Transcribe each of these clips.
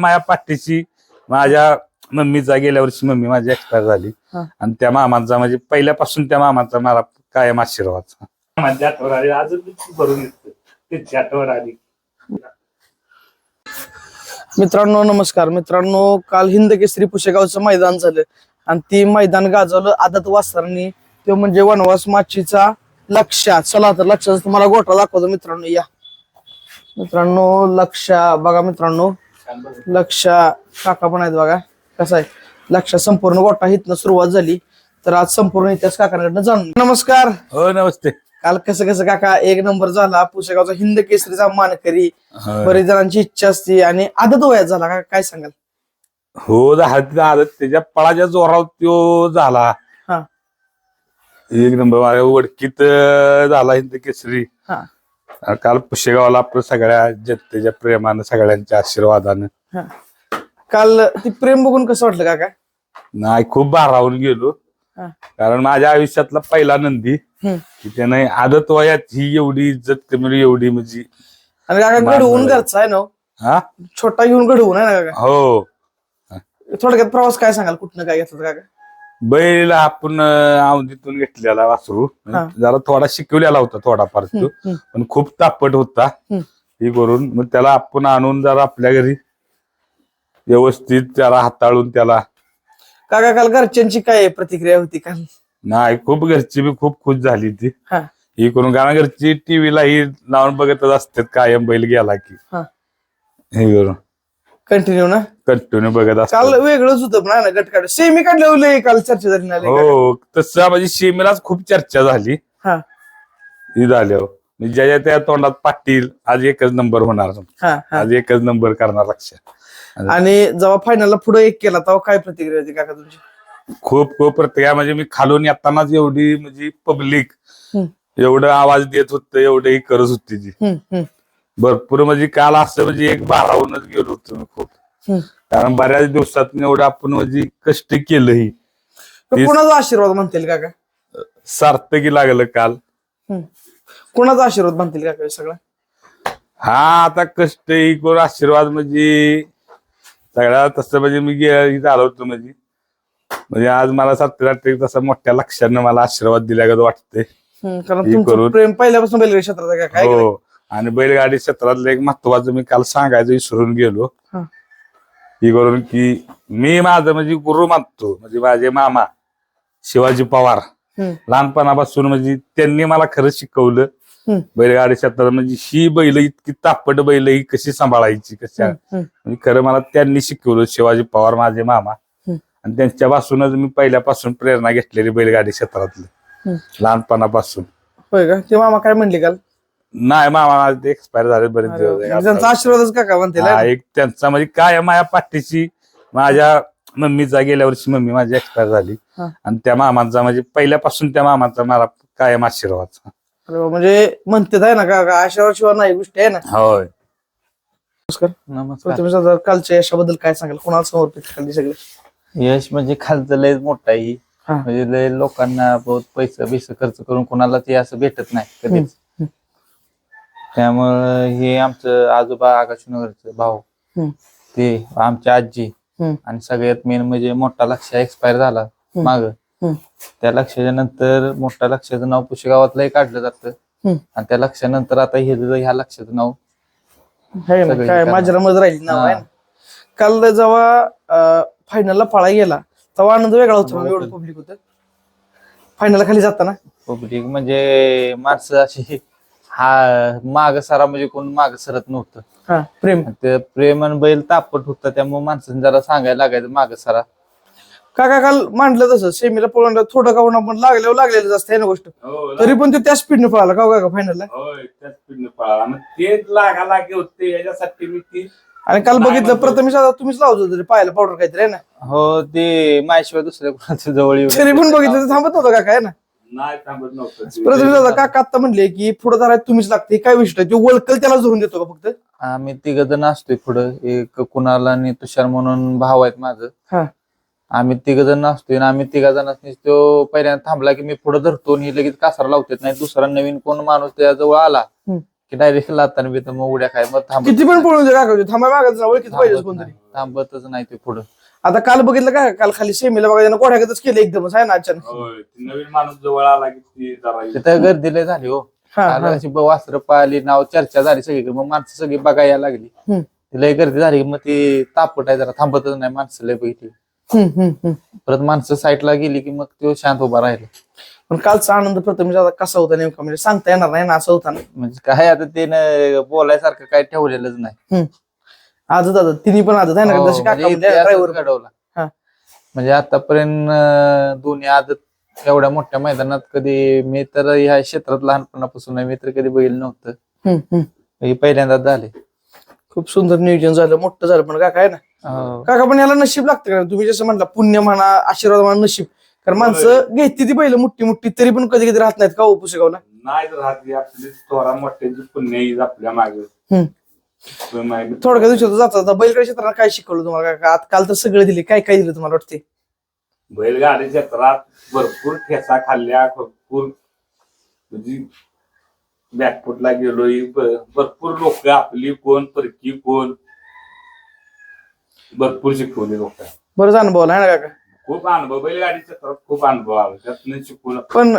माझ्या पाठीशी माझ्या मम्मीचा गेल्या वर्षी मम्मी माझी एक्सपायर झाली. हा. आणि त्या मामांचा म्हणजे पहिल्यापासून त्या मामाचा मला कायम आशीर्वाद. आठवण आली भरून येतं. त्याची आठवण आली. मित्रांनो नमस्कार. मित्रांनो काल हिंद केसरी पुशेगावचं मैदान झालं. आणि ती मैदान गाजवलं आदत वासरांनी. तो म्हणजे वनवास माचीचा लक्षा चला तर लक्षाचा तुम्हाला गोठा दाखवतो मित्रांनो. या. मित्रांनो लक्षा बघा मित्रांनो. लक्षा काका पण आहेत बघा. कसं आहे? लक्षा संपूर्ण गोठा इथनं सुरुवात झाली तर आज संपूर्ण इतिहास काकांकडनं जाणून. नमस्कार. हो नमस्ते. काल कसं कसं काका एक नंबर झाला पुशेगावचा हिंद केसरीचा मानकरी होय. बरेच जणांची इच्छा असते आणि आदत वयात झाला. का काय सांगाल? हो झाला आलं त्याच्या पळाच्या जोरावर तो झाला. हा. एक नंबर माझ्या अं, झाला हिंद केसरी. हा. काल पुशेगावला आपलं सगळ्या जनतेच्या प्रेमानं सगळ्यांच्या आशीर्वादानं. हा. काल ती प्रेम बघून कसं वाटलं काका? नाही खूप भारावून गेलो. हा. कारण माझ्या आयुष्यातला पहिला नंदी हम्म. की त्याने आदत वयात ही एवढी इज्जत कमी एवढी म्हणजे आणि काका घडवून बरं. घरचा आहे ना हो. हा? छोटा घेऊन घडवून आहे ना काका? हो. थोडक्यात प्रवास काय सांगाल? कुठनं काय घेतलं काका? बैल आपण अं, औंधीतून घेतलेला वासरू. हा. जरा थोडा शिकवलेला होता थोडाफार तो. हम्म. पण खूप तापट होता हम्म. हे करून. मग त्याला आपण आणून जरा आपल्या घरी व्यवस्थित त्याला हाताळून त्याला काका काल घरच्यांची काय प्रतिक्रिया होती काल? नाही खूप घरची बी खूप खुश झाली ती. हा. ही करून कारण घरची टीव्हीला ही लावून बघतच असतात कायम बैल गेला की. हा. हे करून. कंटिन्यू ना? कंटिन्यू बघत काल वेगळंच होतं ना गट काढ सेमी काढले काल चर्चा झाली ना लय काका. हो तसं म्हणजे शिमेलाच खूप चर्चा झाली. हा. ही झाल्यावर. म्हणजे ज्याच्या त्या तोंडात पाटील आज एकच नंबर होणार. हा हा. आज एकच नंबर करणार लक्ष आणि जेव्हा फायनलला पुढे एक केला तेव्हा काय प्रतिक्रिया होती काका तुमची? खूप खूप प्रत्येक म्हणजे मी खालून येतानाच एवढी म्हणजे पब्लिक हम्म, एवढं आवाज देत होतं एवढं ही करत होती हम्म, हम्म, भरपूर म्हणजे काल असं म्हणजे एक बारावूनच गेलो होतो मी खूप. कारण बऱ्याच दिवसात एवढं आपण म्हणजे कष्ट केलं ही कुणाचा आशीर्वाद म्हणतील काका? सार्थकी लागलं काल. हम्म. कुणाचा आशीर्वाद म्हणतील काका हे सगळं? हा आता कष्ट ही करून आशीर्वाद म्हणजे सगळ्या तसं म्हणजे मी गे- आलो होतो म्हणजे. म्हणजे आज मला सत्यनाट्य तसा मोठ्या लक्षानं मला आशीर्वाद दिल्यागत वाटते हम्म, कारण हे तुमचं करून- प्रेम पहिल्यापासून बैलगाडी क्षेत्रात आहे काका, आहे का नाही? हो आणि बैलगाडी क्षेत्रातलं एक महत्वाचं मी काल सांगायचं विसरून गेलो. हा. करून की मी माझं म्हणजे गुरु मानतो. म्हणजे माझे मामा शिवाजी पवार लहानपणापासून म्हणजे त्यांनी मला खरं शिकवलं. बैलगाडी क्षेत्रात म्हणजे ही बैल इतकी तापट बैल ही कशी सांभाळायची कशा. म्हणजे खरं मला त्यांनी शिकवलं शिवाजी पवार माझे मामा. आणि त्यांच्यापासूनच मी पहिल्यापासून प्रेरणा घेतलेली बैलगाडी क्षेत्रातली. लहानपणापासून. होय का? ते मामा काय म्हणले काल? नाही मामा एक्सपायर झाले बरेच दिवस त्यांचा आशीर्वादच काका म्हणतील हा, एक त्यांचा म्हणजे काय माझ्या पाठीशी माझ्या मम्मीचा गेल्या वर्षी मम्मी माझी एक्सपायर झाली. हा. आणि त्या मामांचा म्हणजे पहिल्यापासून त्या मामाचा मला कायम आशीर्वाद. म्हणजे म्हणतात आहे ना काका आशीर्वाद शिवाय नाही गोष्टी आहे ना. होय. नमस्कार. नमस्कार. तुम्ही कालच्या यशाबद्दल काय सांगाल? कोणाला समर्पित खाली सगळे? यश म्हणजे खालचं लय मोठा आहे. ही. हा. म्हणजे लय लोकांना बहुत पैसा बिसा खर्च करून कोणाला ते असं भेटत नाही कधीच. त्यामुळं हे आमचं आजोबा आकाशनगरचं भाऊ. हम्म, ते आमची आजी हम्म, आणि सगळ्यात मेन म्हणजे मोठा लक्ष एक्सपायर झाला. माग. हम्म, त्या लक्षाच्या नंतर मोठ्या लक्षाचं नाव पुशेगावातलंही काढलं जातं. हम्म. आणि त्या लक्षानंतर आता हे ह्या लक्षाचं नाव सगळे काय. माझ्या मध्ये राहील नाव आहे. ना? काल जेव्हा फायनलला पळा गेला तेव्हा आनंद वेगळा होता एवढं पब्लिक होतं. फायनल खाली जाताना. पब्लिक म्हणजे माणसं अशी हा माग सरा म्हणजे कोण माग सरत नव्हतं. हा प्रेम. ते प्रेम आणि बैल तापट होता त्यामुळे माणसाने जरा सांगायला लागायचं माग सरा. काका काल मांडलं तसं सेमीला पळून थोडं काऊन आपण लागल्यावर लागलेलं असतं आहे ना गोष्ट. तरी पण तो त्या स्पीडने पळाला का हो काका फायनलला होय त्याच पिढीनं पळाला. मग तेच लागा लागे होते याच्यासाठी मी ती आणि काल बघितलं. प्रथमेश आता तुम्हीच लावत होते पाहायला पावडर काहीतरी आहे ना? हो ते माझ्याशिवाय दुसऱ्या कोणाच्या जवळ येऊ तरी पण बघितलं तर थांबत नव्हतं काका आहे ना? नाही थांबत नव्हतं. दादा काका आता म्हणले की पुढे धराय तुम्हीच लागते. काय विषय? तो वळकल त्याला धरून देतो का फक्त? आम्ही तिघ जण असतोय पुढं. एक कुणाल आणि तुषार म्हणून भाव आहेत माझं. हा. आम्ही तिघ जण असतोय आणि आम्ही तिघा जणांनी तो पहिल्यांदा थांबला की मी पुढे धरतो आणि हे लगेच कासारा लावतात. नाही दुसरा नवीन कोण माणूस त्याजवळ आला हम्म. की डायरेक्ट लाताना बी मग उड्या काय मग थांबत किती पण पळून दे काका थांबा मागायचं ओळखीच पाहिजे कोणतरी. थांबतच नाही ते पुढं. आता काल बघितलं का? काल खाली सेमीला बघा त्यानं कोड्यागतच केलं एकदमच आहे ना अचानक? होय ती नवीन माणूस जवळ आला की ती जरा तिथं गर्दी लय झाली हो. हा, काल हा. अशी ब- वास्त्र पाहिली नाव चर्चा झाली सगळीकडे. मग माणसं सगळी बघायला लागली. हम्म. ती लय गर्दी झाली मग ती तापट आहे जरा थांबतच नाही माणसं लय बघितली. हम्म, हम्म, हम्म. परत माणसं साईडला गेली की मग तो शांत उभा राहिला. पण कालचा आनंद प्रथम आता कसा होता नेमका? म्हणजे सांगता येणार नाही ना असं होता ना? म्हणजे काय आता ते बोलायसारखं काय ठेवलेलंच नाही. हम्म. आजच आता तिन्ही पण आजच आहे ना हो, जसे काका म्हणजे इतिहासच ड्रायव्हर घडवला. हा. म्हणजे आतापर्यंत दोन्ही आदत एवढ्या मोठ्या मैदानात कधी मी तर ह्या क्षेत्रात लहानपणापासून आहे मी तर कधी बघितलं नव्हतं. हे पहिल्यांदाच झाले. खूप सुंदर नियोजन झालं मोठं झालं पण काका आहे ना. हो. काका पण याला नशीब लागतं का? तुम्ही जसं म्हटलं पुण्य म्हणा आशीर्वाद म्हणा नशीब. कारण माणसं घेते ती पहिलं मुठ्ठी मुठ्ठी तरी पण कधी कधी राहत नाहीत का हो पुसेगावला? नाही तर राहते आपली थोडा मोठ्यांची पुण्य आपल्या मागे. हम्म. थोडक्या दिवसात जाता जाता बैलगाडी क्षेत्राला काय शिकवलं तुम्हाला? काका आज काल तर सगळं दिले. काय काय दिलं तुम्हाला वाटते बैलगाडी क्षेत्रात भरपूर ठेसा खाल्ल्या भरपूर म्हणजे बॅकफुटला गेलोय. ब- भरपूर लोक आपली कोण परकी कोण भरपूर शिकवले लोक. बरंच अनुभव आहे ना काका? खूप अनुभव. बैलगाडी क्षेत्रात खूप अनुभव आला. त्यातनं शिकून पण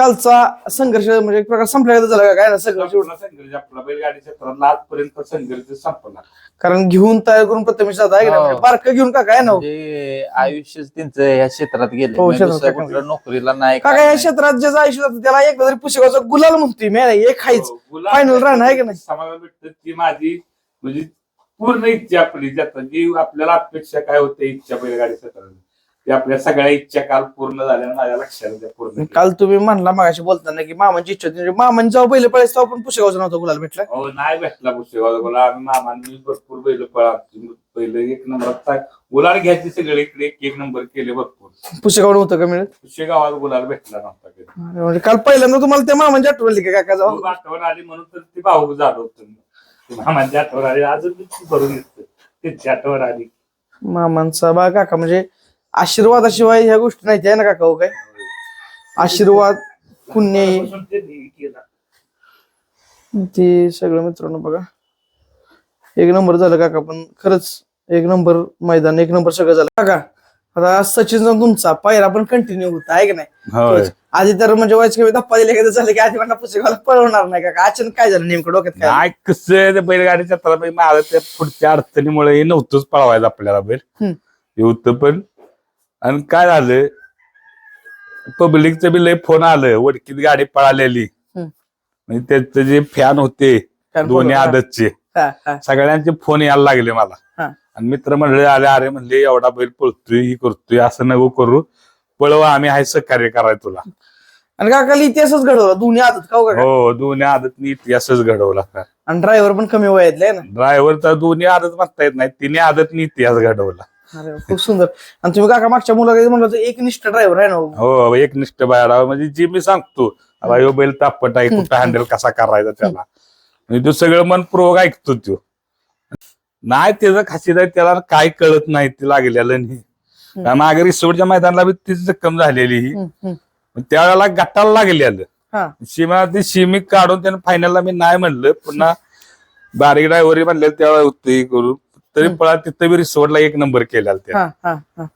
कालचा संघर्ष म्हणजे एक प्रकार संपल्या झाला का काय ना संघर्ष संघर्ष आपला बैलगाडी क्षेत्रातला आजपर्यंत संघर्ष संपला कारण घेऊन तयार करून प्रथमेश जाता आहे का नाही? हो. म्हणजे बारकं घेऊन काका आहे ना हो. म्हणजे आयुष्यच त्यांचं ह्या क्षेत्रात गेले हो, म्हणजे क्षेत्रात दुसऱ्या कुठल्या नोकरीला नाही काका काय या नाही. क्षेत्रात ज्याचं आयुष्य जातं त्याला एकदा तरी पुस्तकाचा गुलाल म्हणतोय मी एक खायच हो, गुलाब final run आहे का नाही? समाधान भेटतं ती माझी म्हणजे पूर्ण इच्छा आपली ज्यात जी आपल्याला अपेक्षा काय होते इच्छा बैलगाडी क्षेत्रात ते आपल्या सगळ्या इच्छा काल पूर्ण झाल्या माझ्या लक्षात पूर्ण. काल तुम्ही म्हणला मागाशी बोलताना की मामांची इच्छा होती. मामांनी जेव्हा पहिले पळायचं तेव्हा पण पुस्तकाचा नव्हता गुलाल भेटला. हो नाही भेटला पुसेगाव आम्ही मामांनी भरपूर बैल पळा पहिले एक नंबर गुलाल घ्यायचे सगळे इकडे एक एक नंबर केले भरपूर. पुस्तकावर होतं का मिळत? पुसेगावात गुलाल भेटला नव्हता कधी. म्हणजे काल पहिल्यांदा तुम्हाला त्या मामांची आठवण आली का काका खूप जाऊ आठवण आली म्हणून तर ती भाऊ झालं होतं. मामांची आठवण आली. अजून मी ती भरून येत त्यांची आठवण आली. मामांचा बा काका म्हणजे आशीर्वादाशिवाय ह्या गोष्टी नाही आहे ना काका हो काय? आशीर्वाद पुण्य ते सगळं मित्रांनो बघा. एक नंबर झालं काका पण खरंच एक नंबर मैदान एक नंबर सगळं झालं. काका आता सचिनचा तुमचा पायरा पण कंटिन्यू होता आहे का नाही? आधी तर म्हणजे व्हायचं कमी धप्पा दिले का झालं की आधी म्हणा पुस्तकाला पळवणार नाही काका. अचानक काय झालं नेमकं डोक्यात काय? नाही कसं बैलगाडी क्षेत्राला बाई माझं त्या पुढच्या अडचणीमुळे नव्हतंच पळवायचं आपल्याला बैल. हे होतं पण आणि काय झालं पब्लिकचं बी लय फोन आलं वडकीत गाडी पळालेली. म्हणजे त्याचे जे फॅन होते दोन्ही. आदतचे. सगळ्यांचे फोन यायला लागले मला. आणि मित्र म्हणले अरे अरे म्हणले एवढा बैल पळतोय ही करतोय असं नको करू. पळवा आम्ही हाय सहकार्य कराय तुला. आणि काकाला इतिहासच घडवला दोन्ही आदत का हो काका? हो दोन्ही आदतनी इतिहासच घडवला का? आणि ड्रायव्हर पण कमी वयातले ना? ड्रायव्हरचा दोन्ही आदत म्हणता येत नाही तिने आदतनी इतिहास घडवला. अरे खूप सुंदर. आणि तुम्ही काका मागच्या मुलाकडे म्हणलं एक निष्ठ ड्रायव्हर आहे ना हो. हो एक निष्ठ बाळा म्हणजे जी मी सांगतो आता ह्यो बैल तापट आहे कुठं हँडल कसा करायचा त्याला? म्हणजे तो सगळं मनपूर्वक ऐकतो तो. नाही त्याचं खासियत आहे त्याला काय कळत नाही ते लागलेलं नाही. कारण मागे रिसोडच्या मैदानाला बी तीच जखम झालेली ही. त्यावेळेला गटाला लागलेलं. हा. सीमा ती शिमी काढून त्यानं फायनलला मी नाही म्हणलं पुन्हा बारीक ड्रायव्हर म्हणले त्यावेळेला होतं हे करू तरी पळा तिथं बी रिसोडला एक नंबर केला त्या. हा हा हा.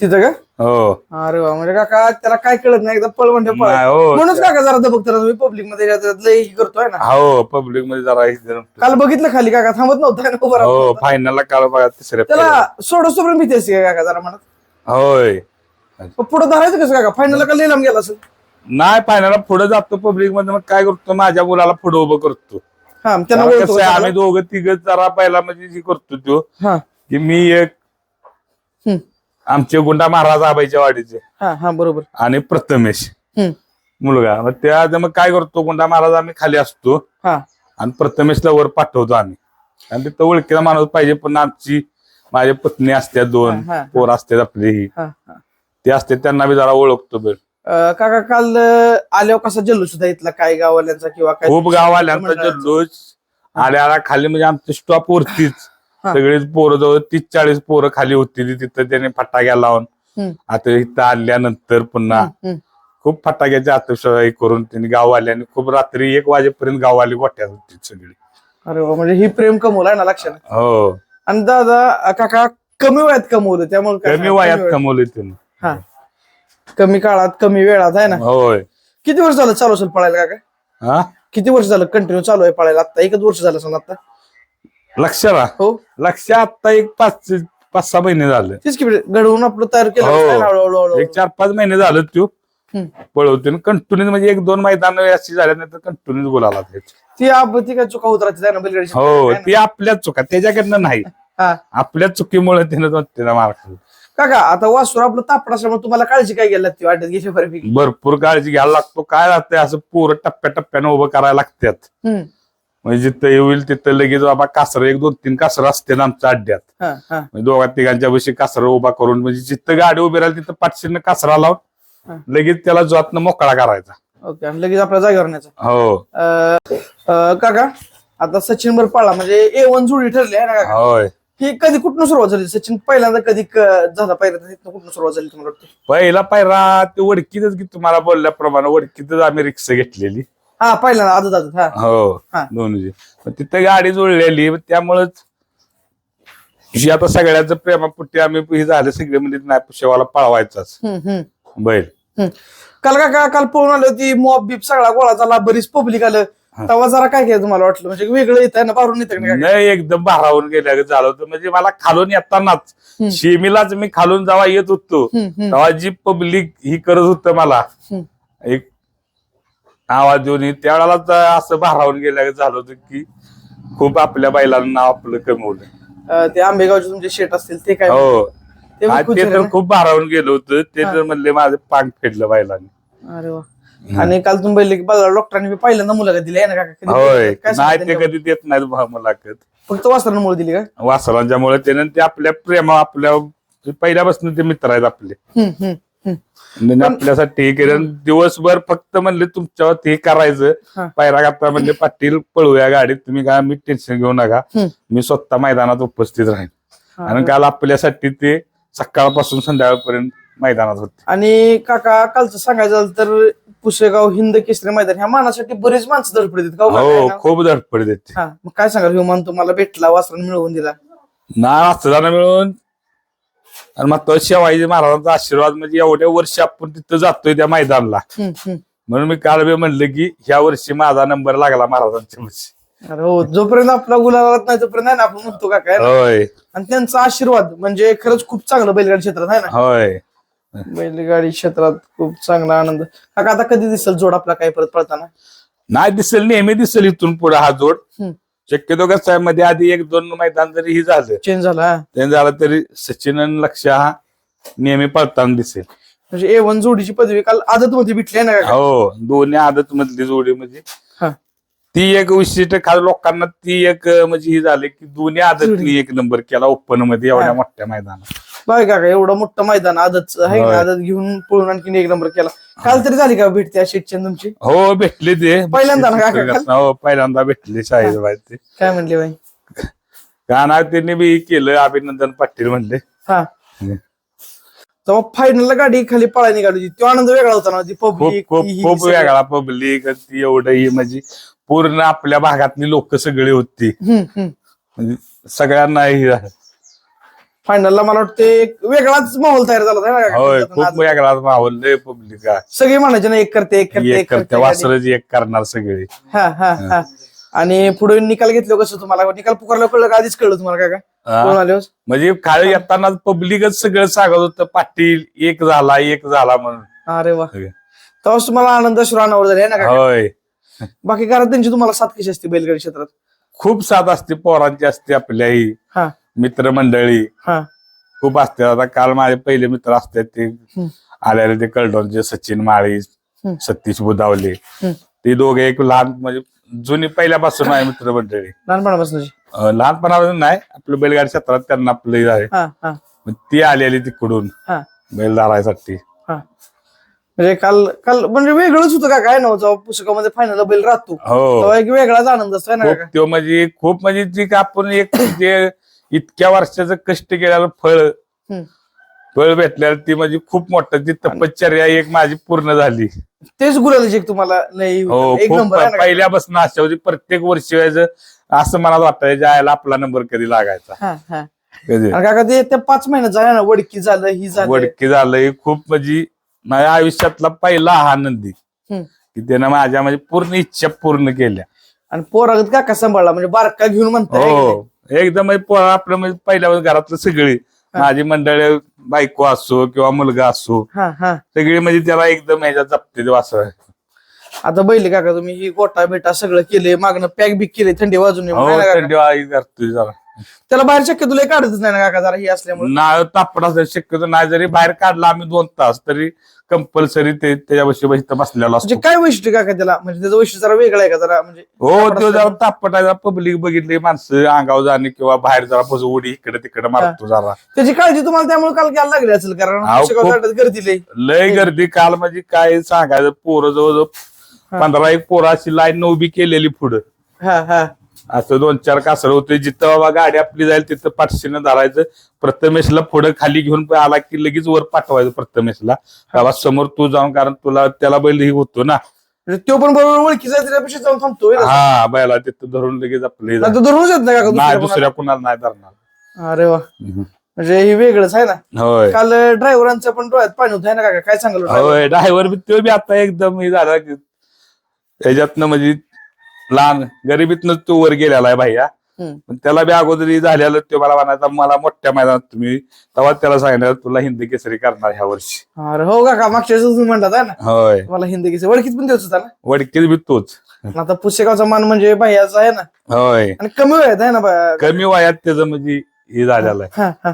तिथं का? हो. अरे वा म्हणजे काका त्याला काय कळत नाही एकदा पळ म्हणजे पळ. नाही, हो म्हणूनच काका जरा दबकता तुम्ही पब्लिकमध्ये लय हे करतोय ना. हो पब्लिकमध्ये जरा हे जरा- काल बघितलं खाली काका थांबत नव्हता ना उभा हो राहून. फायनलला काळ बघा तिसऱ्या त्याला सोडस तोपर्यंत भीती असते का काका जरा म्हणत. होय. पुढे धरायचं कसं काका? फायनलला का लिहिलाम गेला असेल? नाही फायनलला पुढे जातो पब्लिकमध्ये मग काय करतो? माझ्या मुलाला पुढे उभं करतो. हा त्यांना त्याला ओळखतो कसं आहे, का आम्ही दोघं तिघ जरा पहिला म्हणजे जी करतो तो? हा. की मी एक हम्म. आमचे गुंडा महाराज आबाईच्या वाडीचे. हा हा बरोबर. आणि प्रथमेश. हम्म. मुलगा. मग त्या मग काय करतो गुंडा महाराज आम्ही खाली असतो. हा. आणि प्रथमेशला वर पाठवतो आम्ही. आणि तिथं ओळखीला माणूस पाहिजे पण आमची माझी पत्नी असते दोन हा, हा, हा. पोर असते आपली. ही हा. हा ते असते त्यांना बी जरा ओळखतो अं, काका काल आल्यावर कसा जल्लोष होता इथला काय गावाल्यांचा किंवा काय खूप गाववाल्यांचा मंडळाचा? जल्लोष. आल्याला खाली म्हणजे आमच्या स्टॉप वरतीच. सगळीच पोरं जवळ तीस चाळीस पोरं खाली होती. तिथं त्याने फटाक्या लावून. आता इथं आल्यानंतर पुन्हा. खूप फटाक्याची आतषबाजी करून त्यांनी गाववाल्यांनी खूप रात्री एक वाजेपर्यंत गाववाली गोट्यात होती सगळी. अरे म्हणजे ही प्रेम कमवलं आहे ना लक्षात? हो. आणि दादा काका कमी वयात कमवलं त्यामुळे कमी वयात कमवले त्यांनी. कमी काळात कमी वेळात आहे ना? होय. किती वर्ष झालं चालू असेल पळायला काका? हा? किती वर्ष झालं कंटिन्यू चालू आहे पळायला? आता एकच वर्ष झालं असेल आता लक्षाला? हो. लक्ष आता एक पाच पाच सहा महिने झाले. तेच की घडवून आपलं तयार केलं हो. ना हळूहळू हळूहळू. एक चार पाच महिने झालं त्यो. हम्म. पळवते कंटिन्यू म्हणजे एक दोन मैदान अशी झाल्या नाही तर कंटिन्यू बोलायला ती आप ती काय चुका होत राहते ना बैलगाडी हो ती आपल्याच चुका त्याच्याकडनं नाही? हा. आपल्या चुकीमुळे त्यानं त्याला मार खाल्ला. काका आता वासूर आपलं तापड असल्यामुळे तुम्हाला काळजी काय घ्यायला लागते वाटत गेली बऱ्यापैकी? भरपूर काळजी घ्यायला लागतो. काय लागतंय? असं पोरं टप्प्या टप्प्यानं उभं करायला लागतात. म्हणजे जिथं येईल तिथं लगेच बाबा कासर एक दोन तीन कासर असते ना आमच्या अड्ड्यात. म्हणजे दोघा तिघांच्या बशी कासर उभा करून म्हणजे जिथं गाडी उभी राहिली तिथं पाठशीनं कासरा. लावून लगेच त्याला जोतनं मोकळा करायचा. ओके आणि लगेच आपल्या जागेवर न्यायचा. हो. अं, अं, काका आता सचिन बर पाळला म्हणजे ए वन जोडी ठरली आहे ना काका? होय. ही कधी कुठनं सुरुवात झाली? सचिन पहिल्यांदा कधी क- झाला पहिल्यांदा तिथनं कुठनं सुरुवात झाली तुम्हाला वाटतं पहिला पायरा ते वडकीतच की तुम्हाला बोलल्याप्रमाणे वडकीतच आम्ही रिक्षा घेतलेली. हा पहिल्यांदा आदत आदत हा. हो हा. दोन्ही पण तिथं गाडी जुळलेली त्यामुळेच ही आता सगळ्याचं प्रेमापुट्टी आम्ही हे झालं सगळे म्हणजे नाही पुष्यवाला पळवायचाच. हम्म, हम्म, बैल. हम्म. काल काका काल पळून आली होती मॉब बीप सगळा गोळा झाला बरीच पब्लिक आलं. तेव्हा जरा काय काय तुम्हाला वाटलं? म्हणजे वेगळं येत ना बाहेरून येतं का काय? नाही एकदम भारावून गेल्या झालं होतं. म्हणजे मला खालून येतानाच हम्म. शेमीलाच मी खालून जेव्हा येत होतो हम्म, हम्म, तेव्हा जी पब्लिक ही करत होतं मला हम्म. एक आवाज देऊन त्यावेळेलाच असं भारावून गेल्या झालं होतं की खूप आपल्या बैलांना नाव आपलं कमवलं अं, ते आंबेगावचे तुमचे शेट असतील ते काय? हो. ते पण आणि खुश ते झाले तर ना? खूप भारावून गेलो होतं. ते हा. तर म्हणले माझं पांग फेडलं बैलांनी अरे वा. आणि काल तुम्ही बैल बघा डॉक्टरांनी मी पहिल्यांदा मुलाखत दिली आहे ना काका? कधी काय नाही ते? कधी देत नाहीत भा- मुलाखत. फक्त वस्त्रांमुळे दिली का? वासरांच्यामुळे त्यानं ते आपल्या प्रेमा आपल्या पहिल्यापासून ते मित्र आहेत आपले. हम्म, हम्म, हम्म. आपल्यासाठी हे केलं दिवसभर फक्त म्हणले तुमच्यावर ते हा. करायचं पायरा करता म्हणजे पाटील पळूया गाडीत. तुम्ही काय मी टेन्शन घेऊ नका. हम्म. मी स्वतः मैदानात उपस्थित राहीन. हा. आणि काल आपल्यासाठी ते सकाळपासून संध्याकाळपर्यंत मैदानात होते. आणि काका कालचं सांगायचं झालं तर पुसेगाव हिंद केसरी मैदान ह्या मानासाठी बरीच माणसं धडपड देतात का हो? हो ना? खूप धडपड देते हा मग काय सांगाल ह्यो मान तुम्हाला भेटला वासरान मिळवून दिला ना असताना मिळून आणि मग तो शिवाजी महाराजांचा आशीर्वाद म्हणजे एवढ्या वर्ष आपण तिथं जातोय त्या मैदानला हम्म, हम्म. म्हणून मी काल बी म्हणलं की ह्या वर्षी माझा नंबर लागला महाराजांच्या वर्षी अरे हो जोपर्यंत आपला गुलाला नाही तोपर्यंत आहे ना आपण म्हणतो ना? होय आणि त्यांचा आशीर्वाद म्हणजे खरंच खूप चांगलं बैलगाडी क्षेत्रात आहे ना होय बैलगाडी क्षेत्रात खूप चांगला आनंद काका आता कधी दिसेल जोड आपला काय परत पळताना नाही दिसेल नेहमी दिसेल इथून पुढे हा जोड हम्म. शक्यतो कसं आहे मध्ये आधी एक दोन मैदान जरी ही झालं चेंज झाला हा. ते झालं तरी सचिन आणि लक्ष हा नेहमी पळताना दिसेल म्हणजे ए वन जोडीची पदवी काल आदत मध्ये भेटली आहे ना काका हो दोन्ही आदत मधली जोडी म्हणजे हा. ती एक विशिष्ट खास लोकांना ती एक म्हणजे ही झाली की दोन्ही आदतनी एक नंबर केला ओपनमध्ये एवढ्या हा. मोठ्या मैदानात बघा काका एवढं मोठं मैदान आदत आहे ना होय. आदत घेऊन पळून आणखीन एक नंबर केला. काल तरी झाली का भेट त्या शेटची आणि तुमची? हो भेटले ते. पहिल्यांदा ना काका? हो पहिल्यांदा भेटले शाहीबाई ते. काय म्हणले बाई? गाणं त्यांनी बी केलं अभिनंदन पाटील म्हणले. हा. तेव्हा फायनलला गाडी खाली पळायला निघाली होती. तो आनंद वेगळा होता ना ती खूप पब्लिक खूप खूप वेगळा पब्लिक एवढं ही म्हणजे पूर्ण आपल्या भागातली लोक सगळी होती. म्हणजे सगळ्यांना ही झालं. फायनलला मला वाटतं एक वेगळाच माहोल तयार झाला होता? होय खूप आज वेगळा माहोल लय पब्लिक सगळे म्हणायचे ना एक करते एक करते एक करते. वासरच एक करणार सगळे. हा हा हा. आणि पुढे निकाल घेतलं कसं तुम्हाला? निकाल पुकारला कळलं का आधीच कळलं तुम्हाला काका? कोण हा. आले हो? म्हणजे खाली येताना पब्लिकच सगळं सांगत होतं पाटील एक झाला एक झाला म्हणून. अरे वा. सगळे. तेव्हाच तुम्हाला आनंद अनावर झाले ना होय. बाकी कारण त्यांची तुम्हाला साथ कशी असते बैलगाडी क्षेत्रात? खूप साथ असते पोरांची असते आपल्या ही हा. मित्रमंडळी. हा. खूप असते आता काल माझे पहिले मित्र असतात ते. आलेले ते कळडोनचे सचिन माळी हम्म. सतीश बुधावले. हम्म. ते दोघे एक लहान म्हणजे जुनी पहिल्यापासून माझे मित्रमंडळी. लहानपणापासून अं, लहानपणापासून नाही आपलं बैलगाडी क्षेत्रात त्यांना आपलं हे आहे. हा हा. मग ती आलेली तिकडून हा. बैल धरायसाठी. हा. म्हणजे काल काल म्हणजे वेगळंच होतं का? काय नव्हतं? जेव्हा पुस्तकामध्ये फायनल बैल राहतो हो. तेव्हा एक वेगळाच आनंद असतो है ना खूप काका तो म्हणजे खूप म्हणजे जी का आपण एक जे इतक्या वर्षाचं कष्ट केलेलं फळ. पळ भेटल्यावर ती म्हणजे खूप मोठं ती तपश्चर्या एक माझी पूर्ण झाली. तेच गुलाल तुम्हाला लय हो पहिल्यापासून अशा होती प्रत्येक वर्षी व्हायचं असं मला वाटायचं जायला आपला नंबर कधी लागायचा. कधी? काका ते त्या पाच महिन्यात झालं ना वडकी झालं ही झालं. वडकी झालंय खूप म्हणजे माझ्या आयुष्यातला पहिला हा आनंदी. की त्यानं माझ्या म्हणजे पूर्ण इच्छा पूर्ण केल्या. आणि पोरागत काका सांभाळला म्हणजे बारका घेऊन म्हणताय. हो. एकदम पोरं आपलं म्हणजे पहिल्या घरातलं सगळी. माझी मंडळी बायको असो किंवा मुलगा असो हा हा. सगळी म्हणजे त्याला एकदम ह्याच्यात जपते असं. आता बैल काका तुम्ही ही गोटा बिटा सगळं केले मागणं पॅक बिक केले थंडी वाजून हो नाही ना काका? थंडी आई करतोय जरा. त्याला बाहेर शक्यतो लय काढतच नाही ना काका जरा ही असल्यामुळे. नाही तापड शक्यतो नाही जरी बाहेर काढला आम्ही दोन तास तरी कंपल्सरी ते त्याच्यापाशी बसलेला म्हणजे असतो. काय वैशिष्ट्य काका त्याला? म्हणजे त्याचं वैशिष्ट्य जरा वेगळं आहे का जरा? म्हणजे हो तो जरा? तापट आहे पब्लिक बघितली माणसं अंगावर जाणे किंवा बाहेर जरा बस उडी इकडे तिकडे मारतो जरा. त्याची काळजी तुम्हाला त्यामुळे काल घ्यायला लागली असेल कारण अहो, वाटत गर्दी लय लय गर्दी. काल म्हणजे काय सांगायचं पोरं जवळजवळ. पंधरा एक पोरं अशी लाईन उभी केलेली पुढं. हा हा. असं दोन चार कासर होते. जिथं बाबा गाडी आपली जाईल तिथं पाठशीनं धरायचं. प्रथमेशला पुढे खाली घेऊन आला की लगेच वर पाठवायचं प्रथमेशला. बाबा समोर तू जाऊन कारण तुला त्याला बैल ही होतो ना. म्हणजे तो पण बरोबर ओळखीचा त्याच्यापेक्षा जाऊन थांबतोय ना. हा बैला तिथं धरून लगेच आपले धरूनच येत नाही नाही दुसऱ्या कुणाला नाही धरणार. अरे वा. म्हणजे हे वेगळंच आहे ना. होय. काल ड्रायव्हरांचं पण डोळ्यात पाणी होत आहे ना काय सांगाल? होय ड्रायव्हर बी तो बी आता एकदम हे झाला की त्याच्यातनं म्हणजे लहान गरिबीतनं तो वर गेलेला आहे भैया. पण त्याला बी अगोदर झालेलं तो मला म्हणायचा मला मोठ्या मैदानात तुम्ही तेव्हा त्याला सांगितलं तुला हिंदी केसरी करणार ह्या वर्षी. अरे हो काका मागच्या वेळेस तुम्ही म्हणतात आहे ना? होय. मला हिंदी किती ओळखीत पण देत होता ना वडकीत बी तोच. आता पुस्तकाचा मान म्हणजे भैयाचा आहे ना? होय. आणि कमी वेळात आहे ना बा- कमी वयात त्याचं म्हणजे हे झालेलं आहे. हा हा.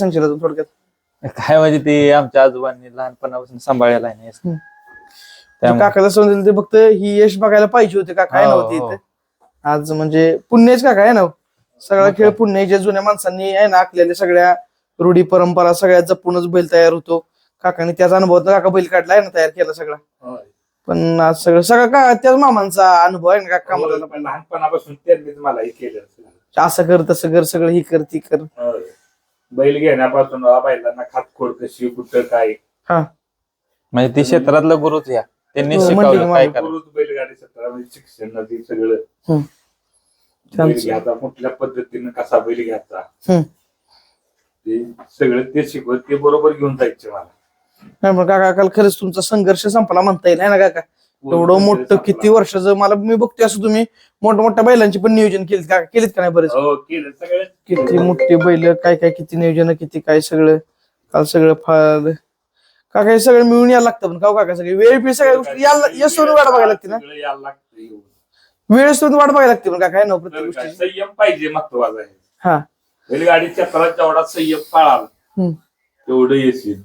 सांगशील अजून थोडक्यात. काय म्हणजे ते आमच्या आजोबांनी लहानपणापासून सांभाळायला आहे ना. हम्म. त्यामुळे- काकाला समजेल ते फक्त ही यश बघायला पाहिजे होते काका आहे हो, नव्हती हो. इथे. आज म्हणजे पुण्यच काका आहे ना हो. सगळा मग खेळ काय. पुण्य जे जुन्या माणसांनी आहे ना आखलेल्या सगळ्या रूढी परंपरा सगळ्या जपूनच बैल तयार होतो. काकाने त्याचा अनुभव काका बैल काढला आहे ना तयार केला सगळा. पण आज सगळं सगळं का त्याच मामांचा अनुभव आहे ना काका मला लहानपणापासून त्यांनीच मला हे केलं असं. कर तसं कर सगळं ही कर ती कर. बैल घेण्यापासून बैलांना खातखोड कशी कुठं काय. हा. म्हणजे ते क्षेत्रातलं गुरुच या. त्यांनी हो, म्हणजे शिकवलं काय बैलगाडी शिक्षण ते सगळं. हम्म. बैल त्यांचं- घ्यायचा कुठल्या पद्धतीनं कसा बैल घ्यायचा? हम्म. ते सगळं ते शिकवत ते बरोबर घेऊन जायचे मला. नाही पण काका काल खरंच तुमचा संघर्ष संपला म्हणता येईल है ना काका? एवढं मोठं किती वर्षाचं मला मी बघतोय असं तुम्ही मोठ्या मोठ्या बैलांची पण नियोजन केलीत का? केलीत का नाही बरेच? हो केलं सगळं. किती मोठी बैल काय काय किती नियोजन किती काय सगळं? काल सगळं फार काका हे सगळं मिळून यायला लागतं पण का हो काका? सगळे वेळ पी सगळ्या गोष्टी यायला येसून वाट बघायला लागते ना? सगळं यायला लागतं वेळ वाट बघायला लागते पण काका आहे ना प्रत्येक तर काय, गोष्टी. संयम पाहिजे महत्त्वाचा आहे. हा. बैलगाडी क्षेत्रात जेवढा संयम पाळाल हम्म. तेवढं येशील.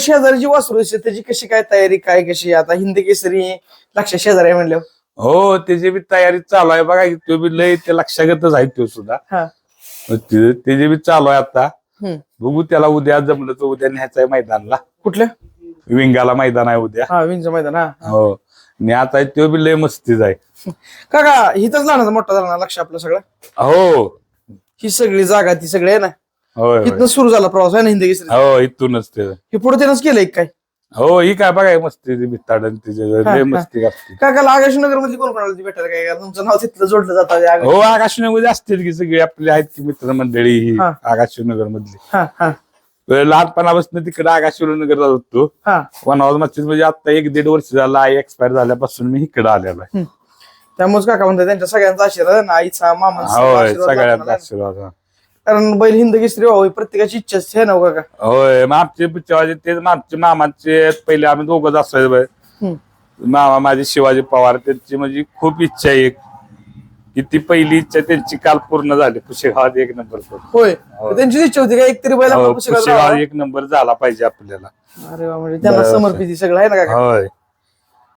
शेजारीची वासरू असते त्याची कशी काय तयारी काय कशी? आता हिंदी केसरी लक्ष शेजारी आहे म्हणल्यावर. हो त्याची बी तयारी चालू आहे बघा की तो बी लय ते लक्षागतच आहे तो सुद्धा. हा. ते- त्याची बी चालू आहे आता. बघू त्याला उद्या जमलं तर उद्या न्यायचं आहे मैदानला. कुठल्या विंगाला मैदान आहे उद्या. हा विंगचं मैदान हा. हो. आता तो बी लय मस्तीच आहे. काका हिथंच लहानाचा मोठा झाला ना लक्ष आपलं सगळं? हो. ही सगळी जागा ती सगळी आहे ना? होय. इथनं सुरू झाला प्रवास आहे ना हिंदी हो इथूनच ते. हे पुढे त्यानंच केलंय काय? हो ही काय बघाय मस्ती ती भित्ताडन तिचे. मस्ती करते काकाला आकाशनगरमध्ये कोण कोणाला भेटायला काय तुमचं नाव तिथलं जोडलं जातं हो आकाशनगर असतील की सगळी आपली आहेत की मित्रमंडळी ही हा. आकाशनगर मधली लहानपणापासून तिकडे आकाशनगर जात होतो हा वनवाज मस्जिद म्हणजे आता एक दीड वर्ष झाला आई एक्सपायर झाल्यापासून मी इकडे आलेलो आहे त्यामुळेच काका म्हणतात त्यांच्या सगळ्यांचा आशीर्वाद आईचा आशीर्वाद सगळ्यांचा. आशीर्वाद. कारण बैल हिंद केसरी व्हावी प्रत्येकाची इच्छा असते है ना हो काका होय मग आमचे ते आमचे मामाचे पहिले आम्ही दोघंच असायचो. हम्म. मामा माझे शिवाजी पवार त्यांची म्हणजे खूप इच्छा आहे की ती पहिली इच्छा त्यांची काल पूर्ण झाली पुशेगावात एक नंबर करून. होय. त्यांची इच्छा होती का एक तरी बैल हो, पुस्तकात राहावा. एक नंबर झाला पाहिजे आपल्याला अरे वा म्हणजे त्यांना बरं. समर्पित सगळं आहे ना काका होय